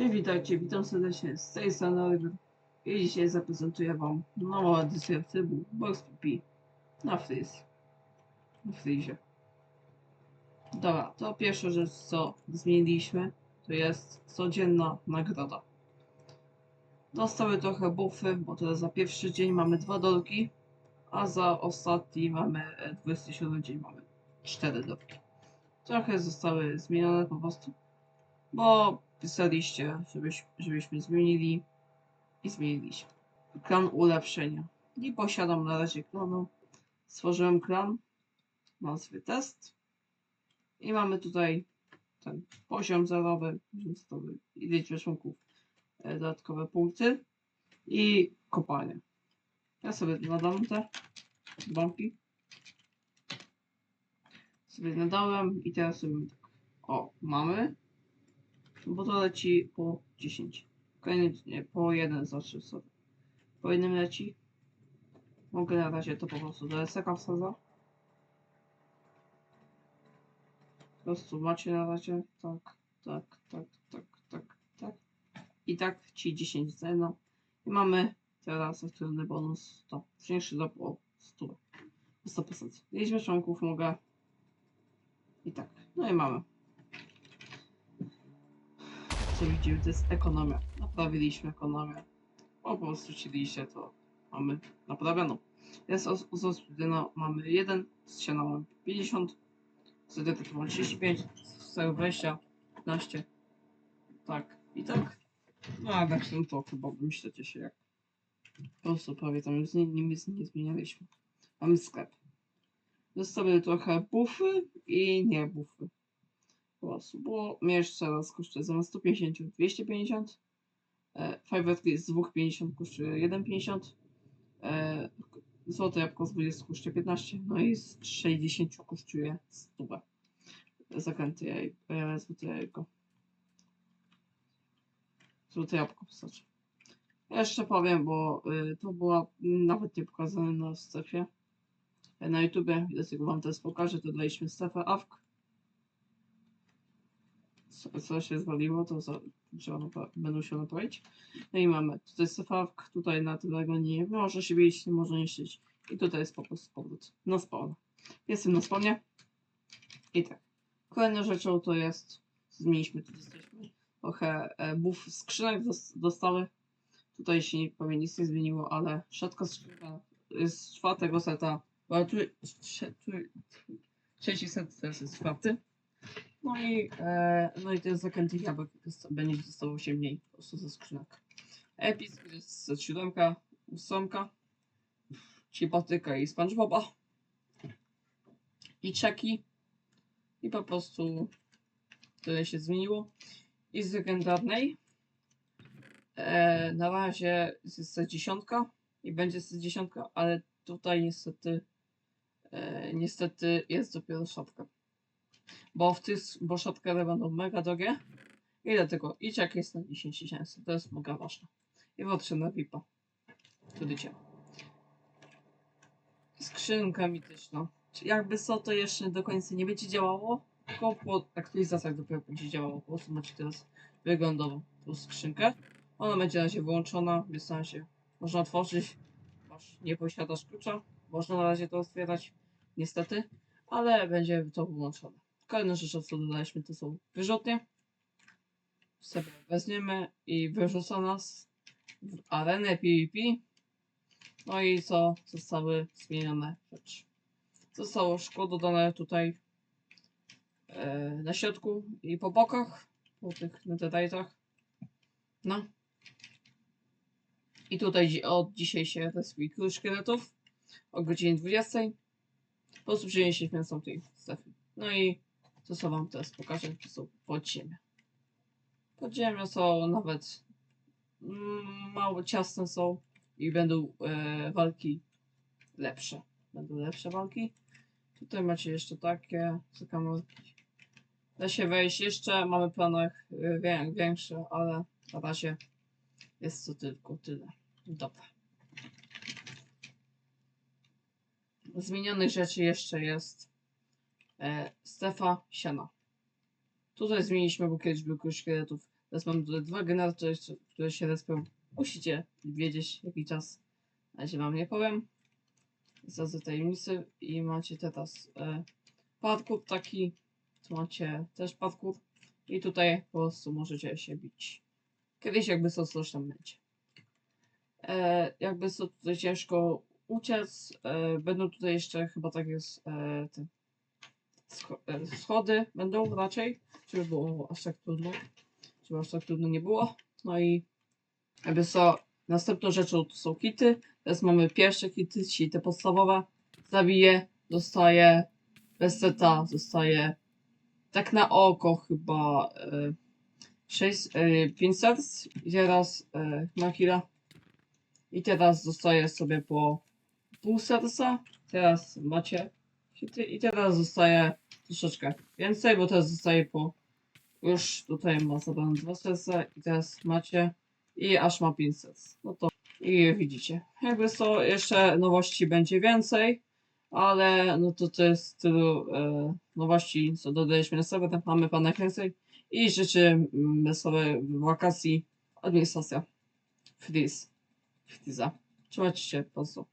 Cześć, witajcie, witam serdecznie z tej strony i dzisiaj zaprezentuję wam nową edycję trybu Box PP na Freeze. Na Freezie. Dobra, to pierwsza rzecz co zmieniliśmy to jest codzienna nagroda. Dostały trochę buffy, bo teraz za pierwszy dzień mamy dwa dolki, a za ostatni mamy e, 27 dzień mamy cztery dolki. Trochę zostały zmienione po prostu bo pisaliście, żebyś, żebyśmy zmienili i zmieniliśmy. Klan ulepszenia. Nie posiadam na razie klanu. Stworzyłem klan, nazwy test i mamy tutaj ten poziom zerowy, zerowy i liczbę członków, e, dodatkowe punkty i kopalnie. Ja sobie nadam te banki. Sobie nadałem i teraz sobie tak. O, mamy bo to leci po 10. Kolejny, nie, po 1 znaczy sobie. Po jednym leci. Mogę na razie to po prostu do SK wsadza. Po prostu macie na razie tak, tak, tak, tak, tak, tak. I tak ci 10 zeno. I mamy teraz aktywny bonus to większy do o 100. O 100%. Liczbę członków mogę. I tak. No i mamy co widzimy, to jest ekonomia. Naprawiliśmy ekonomię. Po prostu chcieliście, to mamy naprawioną. Jest z Osprydyna mamy 1, z Siana mamy 50, z Edyty mamy 35, z całego 20, 15. Tak i tak. No a tak to chyba myślecie się jak po prostu prawie tam z nic nie zmienialiśmy. Mamy sklep. Zostawię trochę buffy i nie buffy głosu, bo miecz teraz kosztuje zamiast 150 250, e, fajerwerki z 2,50 kosztuje 1,50, e, złote jabłko z 20 kosztuje 15, no i z 60 kosztuje 100. Zakręty jaj, e, złote jajko. Złote jabłko wystarczy. Jeszcze powiem, bo y, to była nawet nie pokazane na strefie e, na YouTubie, dlatego wam teraz pokażę, to daliśmy strefę AWK co, się zwaliło, to za, będą się naprawić. No i mamy tutaj stefawk, tutaj na tym wagonie może się bić, nie może niszczyć. I tutaj jest po prostu powrót na spawn. Jestem na spawnie. I tak. Kolejną rzeczą to jest, zmieniliśmy tu jesteśmy, trochę e, buff skrzynek dos- dostały. Tutaj się nie, pewnie nic nie zmieniło, ale szatka skrzynka z czwartego seta, bo tu, trzeci set teraz jest czwarty. No i, e, no i ten zakręty jabłek będzie dostawał się mniej po prostu ze skrzynek. Epic jest siódemka, ósemka, Cipatyka i Spongeboba i czeki i po prostu tyle się zmieniło. I z legendarnej e, na razie jest dziesiątka i będzie dziesiątka, ale tutaj niestety e, niestety jest dopiero szatka bo w tych, bo shotguny będą mega drogie i dlatego idź jak jest na 10 tysięcy, to jest mega ważne. I wrócę na VIPa. Wtedy cię. Skrzynka mityczna. Jakby co to jeszcze do końca nie będzie działało, tylko po aktualizacjach dopiero będzie działało. Po prostu macie teraz wyglądową tą skrzynkę. Ona będzie na razie wyłączona, na razie można otworzyć. Masz, nie posiadasz klucza, można na razie to otwierać, niestety, ale będzie to wyłączone. Kolejna rzecz, co dodaliśmy, to są wyrzutnie. Sobie weźmiemy i wyrzuca nas w arenę PvP. No i co? Zostały zmienione rzeczy. Zostało szkło dodane tutaj e, na środku i po bokach, po tych netherite'ach. No. I tutaj od dzisiaj się respi król szkieletów o godzinie 20. Po prostu przenieśliśmy tej strefy. No i to co wam teraz pokażę, to są podziemia. Podziemia są nawet mm, mało ciasne są i będą e, walki lepsze. Będą lepsze walki. Tutaj macie jeszcze takie, czekamy. Da się wejść jeszcze, mamy planach e, wię, większe, ale na razie jest to tylko tyle. Dobra. Zmienionych rzeczy jeszcze jest e, strefa siana. Tutaj zmieniliśmy, bo kiedyś był kurs szkieletów Teraz mam tutaj dwa generatory, które się respią. Musicie wiedzieć jaki czas. Na razie wam nie powiem. Zadzę tajemnicy i macie teraz e, parkour taki. Tu macie też parkour. I tutaj po prostu możecie się bić. Kiedyś jakby co coś tam będzie. E, jakby co tutaj ciężko uciec. E, będą tutaj jeszcze chyba tak jest e, te scho- e, schody będą raczej, żeby było aż tak trudno. Żeby aż tak trudno nie było. No i jakby co następną rzeczą to są kity. Teraz mamy pierwsze kity, czyli te podstawowe. Zabiję, dostaję reseta, dostaję tak na oko chyba e, 6, e, 5 serc i teraz e, na chwilę. I teraz dostaję sobie po pół serca. Teraz macie i teraz zostaje troszeczkę więcej, bo teraz zostaje po już tutaj ma zabrane dwa serca i teraz macie i aż ma 5 serc. No to i widzicie. Jakby co jeszcze nowości będzie więcej, ale no to to jest tylu e, nowości, co dodaliśmy na serwer. Mamy pan najwięcej i życzę mm, wesołych wakacji administracja. Freeze. Freeza. Trzymajcie się, po prostu.